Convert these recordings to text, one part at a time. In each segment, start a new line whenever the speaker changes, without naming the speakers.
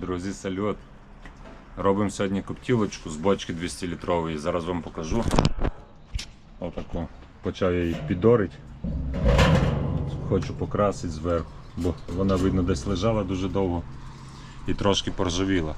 Друзі, салют. Робимо сьогодні коптілочку з бочки 200 літрової. Зараз вам покажу. Отаку. Почав я її підорити. Хочу покрасити зверху, бо вона, видно, десь лежала дуже довго і трошки поржавіла.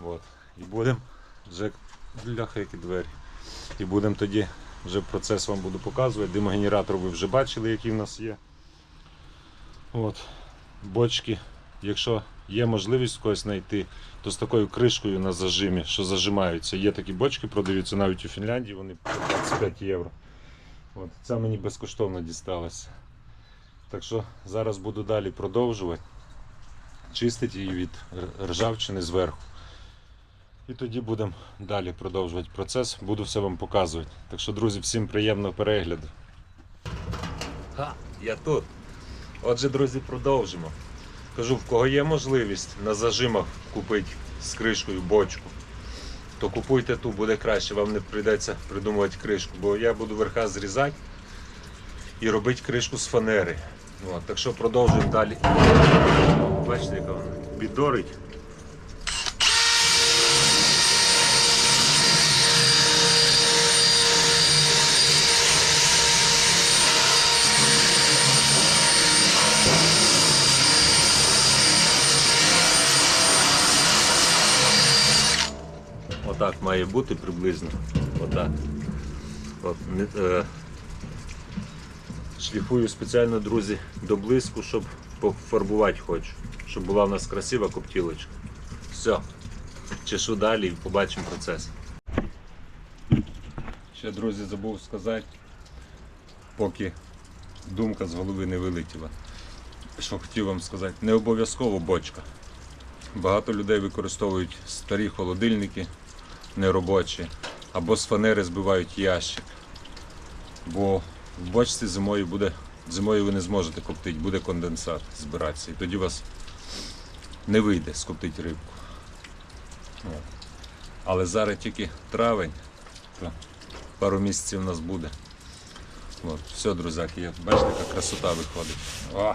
От. І будемо вже бляха, які двері. І будемо тоді вже процес вам буду показувати. Димогенератор ви вже бачили, який в нас є. От. Бочки, якщо є можливість когось знайти, то з такою кришкою на зажимі, що зажимаються. Є такі бочки, продаються навіть у Фінляндії, вони по 25 євро. От. Ця мені безкоштовно дісталася. Так що зараз буду далі продовжувати, чистити її від ржавчини зверху. І тоді будемо далі продовжувати процес, буду все вам показувати. Так що, друзі, всім приємного перегляду. Ха, я тут. Отже, друзі, продовжимо. Кажу, в кого є можливість на зажимах купити з кришкою бочку, то купуйте ту, буде краще, вам не прийдеться придумувати кришку, бо я буду верха зрізати і робити кришку з фанери. От, так що продовжуємо далі. Бачите, яка вона підорить. Отак має бути приблизно. Отак. От, е, шліфую спеціально, друзі, до блиску, щоб пофарбувати хочу. Щоб була в нас красива коптілочка. Все. Чешу далі і побачимо процес. Ще, друзі, забув сказати, поки думка з голови не вилетіла. Що хотів вам сказати, не обов'язково бочка. Багато людей використовують старі холодильники неробочі, або з фанери збивають ящик. Бо в бочці зимою буде, зимою ви не зможете коптити, буде конденсат збиратися. І тоді у вас не вийде скоптити рибку. Але зараз тільки травень, пару місяців у нас буде. От. Все, друзяки, бачите, яка красота виходить. О,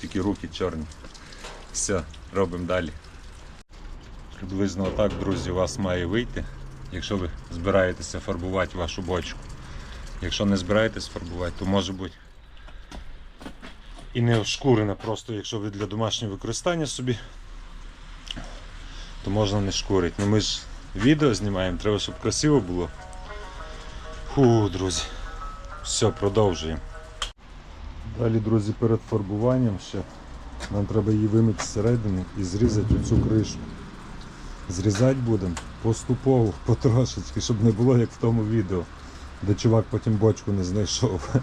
тільки руки чорні. Все, робимо далі. Приблизно отак, друзі, у вас має вийти, якщо ви збираєтеся фарбувати вашу бочку. Якщо не збираєтесь фарбувати, то може бути і не шкурена, просто якщо ви для домашнього використання собі, то можна не шкурити. Ну ми ж відео знімаємо, треба, щоб красиво було. Фу, друзі. Все, продовжуємо. Далі, друзі, перед фарбуванням ще нам треба її вимити зсередини і зрізати оцю кришку. Зрізати будемо поступово, потрошечки, щоб не було як в тому відео, де чувак потім бочку не знайшов.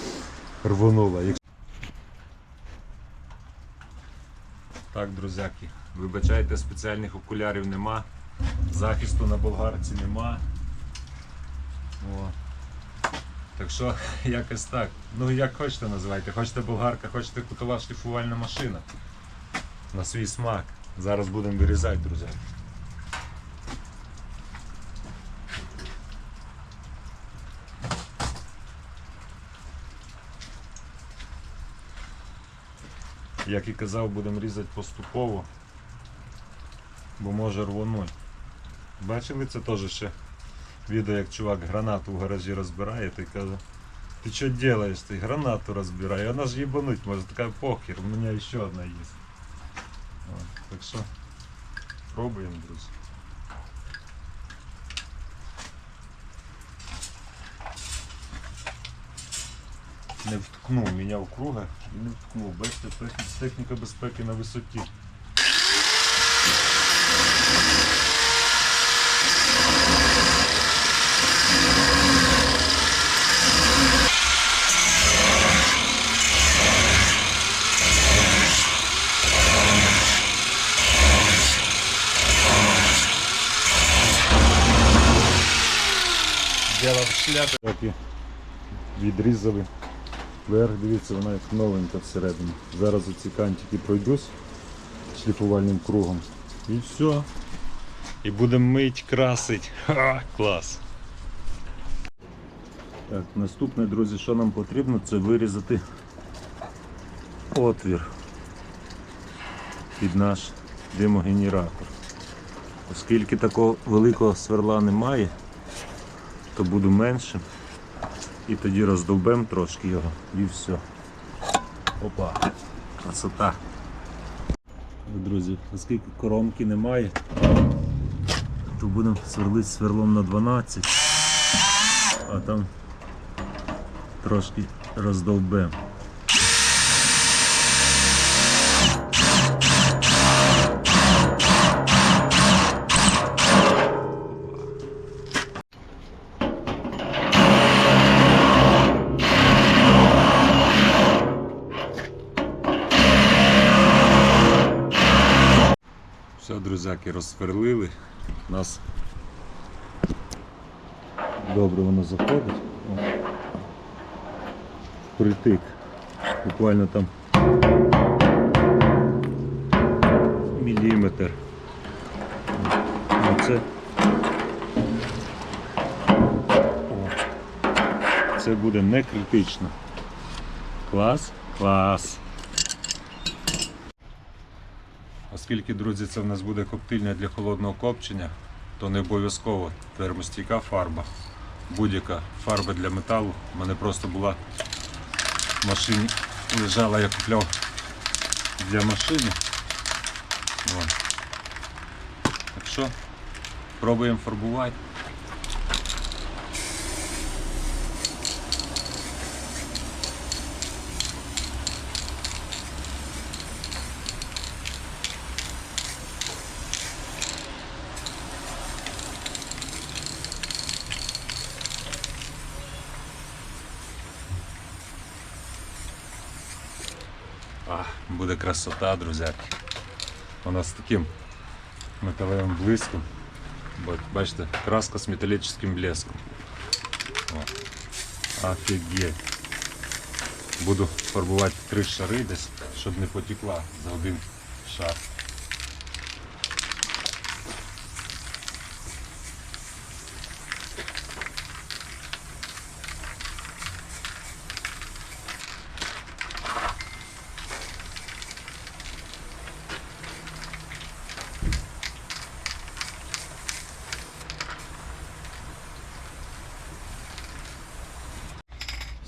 Рвонула. Так, друзяки, вибачайте, спеціальних окулярів нема, захисту на болгарці нема. О. Так що якось так. Ну як хочете називайте. Хочете болгарка, хочете кутова шліфувальна машина. На свій смак. Зараз будемо вирізати, друзі. Як і казав, будемо різати поступово, бо може рвонуть. Бачили це теж ще відео, як чувак гранату в гаражі розбирає, ти каже, ти що робиш, ти гранату розбирай, вона ж їбануть, може така похер, у мене ще одна є. Так що пробуємо, друзі. Не вткнув, міняв круга і не вткнув. Бачите, техні- техніка безпеки на висоті. Діло в шляпі. Відрізали. Верх, дивіться, вона як новенька всередині. Зараз оці кантики пройдусь шліфувальним кругом. І все. І будемо мить, красить. Ха, клас. Так, наступне, друзі, що нам потрібно, це вирізати отвір під наш димогенератор. Оскільки такого великого сверла немає, то буду меншим. І тоді роздовбемо трошки його і все. Опа, красота. Друзі, оскільки коромки немає, то будемо сверлити сверлом на 12, а там трошки роздовбем. Все, друзяки, розсверлили. У нас добре воно заходить. Притик. Буквально там міліметр. Оце. О. Це буде не критично. Клас, клас. Оскільки, друзі, це в нас буде коптильня для холодного копчення, то не обов'язково термостійка фарба. Будь-яка фарба для металу. У мене просто була в машині лежала, я купляв для машини. О. Так що, пробуємо фарбувати. Буде красота, друзяки. Вона з таким металевим блиском. Бачите, краска з металічним блеском. О. Офігеть. Буду фарбувати три шари десь, щоб не потекла за один шар.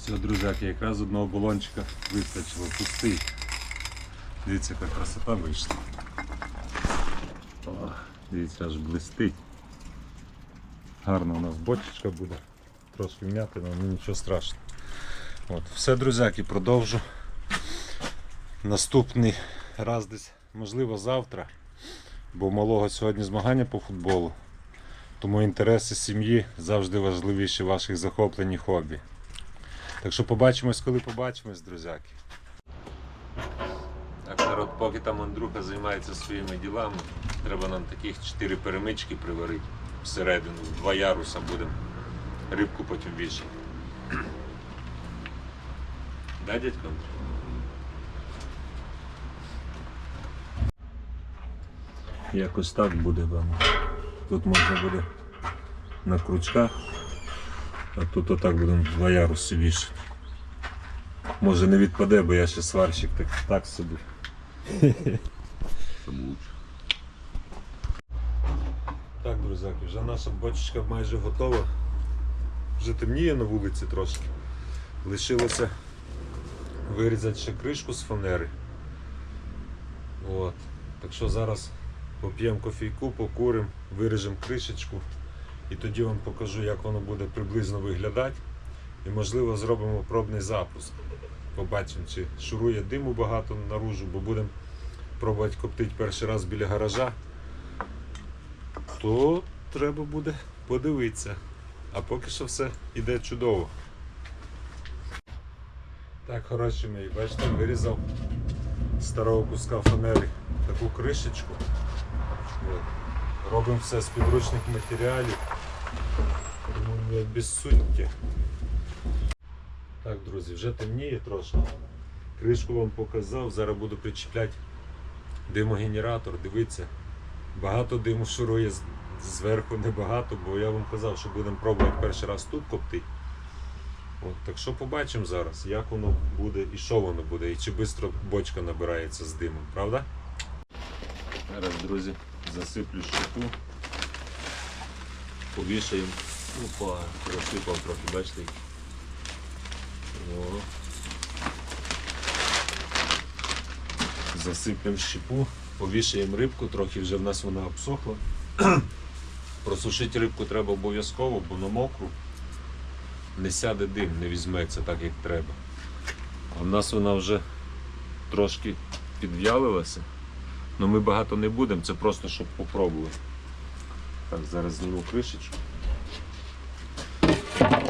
Все, друзяки, якраз одного балончика вистачило пустий. Дивіться, яка красота вийшла. О, дивіться, аж блистить. Гарна у нас бочечка буде. Трошки вм'ятина, але нічого страшного. От. Все, друзяки, продовжу. Наступний раз десь, можливо, завтра. Бо у малого сьогодні змагання по футболу. Тому інтереси сім'ї завжди важливіші ваших захоплень і хобі. Так що побачимось, коли побачимось, друзяки. Так, народ, поки там Андрюха займається своїми ділами, треба нам таких 4 перемички приварити всередину, в два яруса будемо рибку потім вішати. Да, дядько Якось так буде вам. Тут можна буде на крючках, а тут отак будемо два яруси вішати. Може не відпаде, бо я ще сварщик так, так собі. Так, друзяки, вже наша бочечка майже готова. Вже темніє на вулиці трошки. Лишилося вирізати ще кришку з фанери. От. Так що зараз поп'ємо кофійку, покуримо, виріжемо кришечку і тоді вам покажу, як воно буде приблизно виглядати. І можливо зробимо пробний запуск. Побачимо, чи шурує диму багато наружу, бо будемо пробувати коптити перший раз біля гаража. То треба буде подивитися. А поки що все йде чудово. Так, хороші мої, бачите, вирізав з старого куска фанери таку кришечку. От. Робимо все з підручних матеріалів. Тому не без суття. Так, друзі, вже темніє трошки. Кришку вам показав, зараз буду причіпляти димогенератор, дивіться. Багато диму шурує зверху небагато, бо я вам казав, що будемо пробувати перший раз тут коптити. От, так що побачимо зараз, як воно буде і що воно буде, і чи швидко бочка набирається з димом, правда? Зараз, друзі, засиплю щиту. Повішаємо. Опа, розсипав трохи, бачите. О. Засиплемо щепу, повішаємо рибку, трохи вже в нас вона обсохла. Просушити рибку треба обов'язково, бо на мокру не сяде дим, не візьметься так, як треба. А в нас вона вже трошки підв'ялилася. Ну ми багато не будемо, це просто щоб попробувати. Так, зараз зніму кришечку.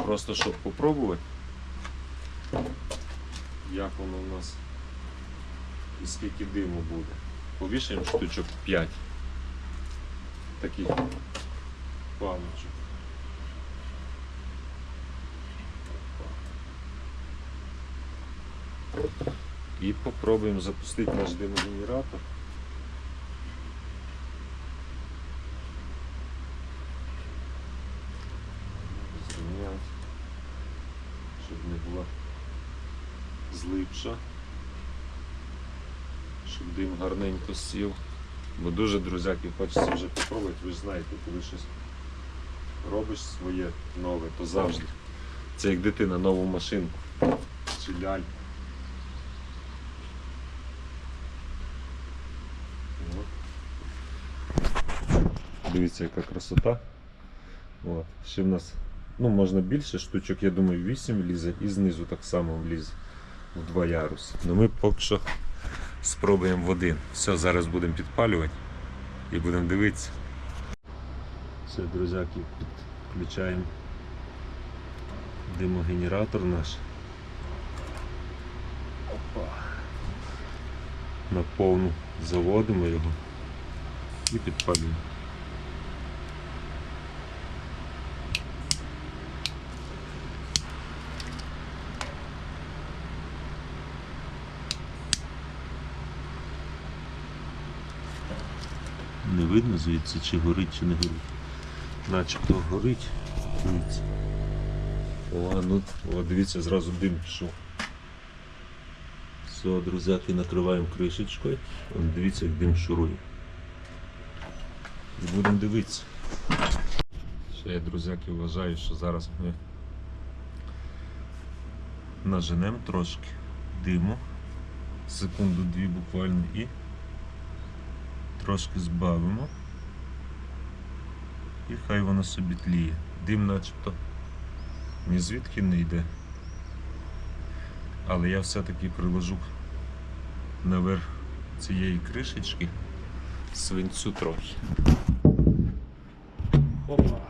Просто щоб попробувати, як воно у нас і скільки диму буде. Повішаємо штучок 5 таких паличок. І попробуємо запустити наш димогенератор. Зрівняти, щоб не була злипша, щоб дим гарненько сів. Бо дуже, друзяки, хочеться вже попробувати, ви ж знаєте, коли щось робиш своє нове, то завжди. Це як дитина нову машинку чи ляльку. От. Дивіться, яка красота. От. Ще в нас ну, можна більше штучок, я думаю, 8 влізе і знизу так само влізе в два яруси. Ну ми поки що спробуємо в один. Все, зараз будемо підпалювати і будемо дивитися. Все, друзяки, підключаємо димогенератор наш. Опа. На повну заводимо його і підпалюємо. Не видно звідси, чи горить, чи не горить. Начебто горить. Дивіться. О, ну, о, дивіться, зразу дим пішов. Все, друзяки, накриваємо кришечкою. Дивіться, як дим шурує. І будемо дивитися. Ще я, друзяки, вважаю, що зараз ми наженемо трошки диму. Секунду-дві буквально і трошки збавимо. І хай воно собі тліє. Дим начебто ні звідки не йде. Але я все-таки приложу наверх цієї кришечки свинцю трохи. Опа.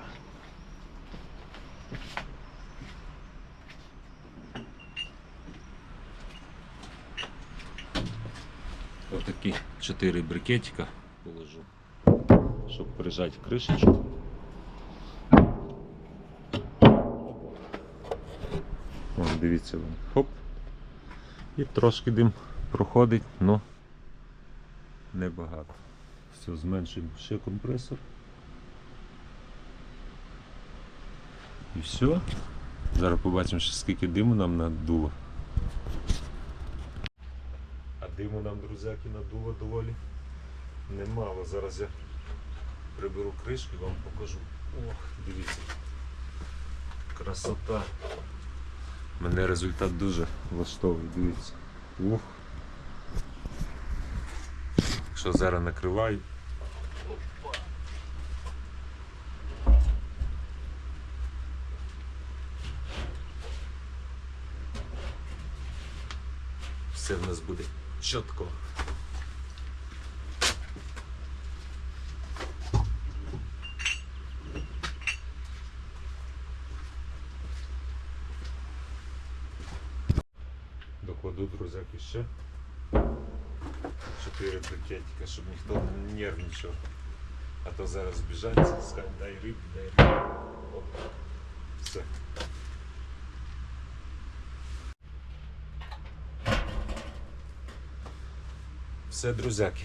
Отакі 4 брикетика положу, щоб прижати кришечку. О, дивіться, вон. хоп. І трошки дим проходить, але небагато. Все, зменшуємо ще компресор. І все. Зараз побачимо, ще скільки диму нам надуло. А диму нам, друзяки, надуло доволі немало. Зараз я приберу кришку і вам покажу. Ох, дивіться. Красота. Мене результат дуже влаштовує, дивіться. Ух. Якщо зараз накриваю. Все в нас буде чітко. Докладу, друзяки, ще 4 брикетика, щоб ніхто не нервничав. А то зараз збіжать, скажуть, дай риб, дай риб. Опа. Все. Все, друзяки,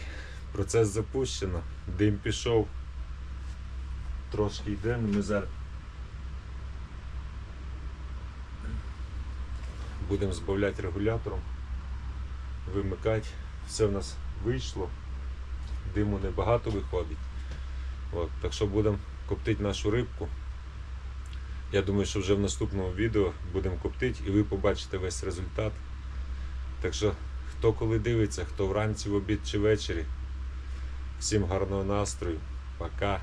процес запущено, дим пішов, трошки йде, ми зараз будемо збавляти регулятором, вимикати. Все в нас вийшло. диму небагато виходить. От, так що будемо коптити нашу рибку. Я думаю, що вже в наступному відео будемо коптити і ви побачите весь результат. Так що, хто коли дивиться, хто вранці, в обід чи ввечері. Всім гарного настрою. Пока.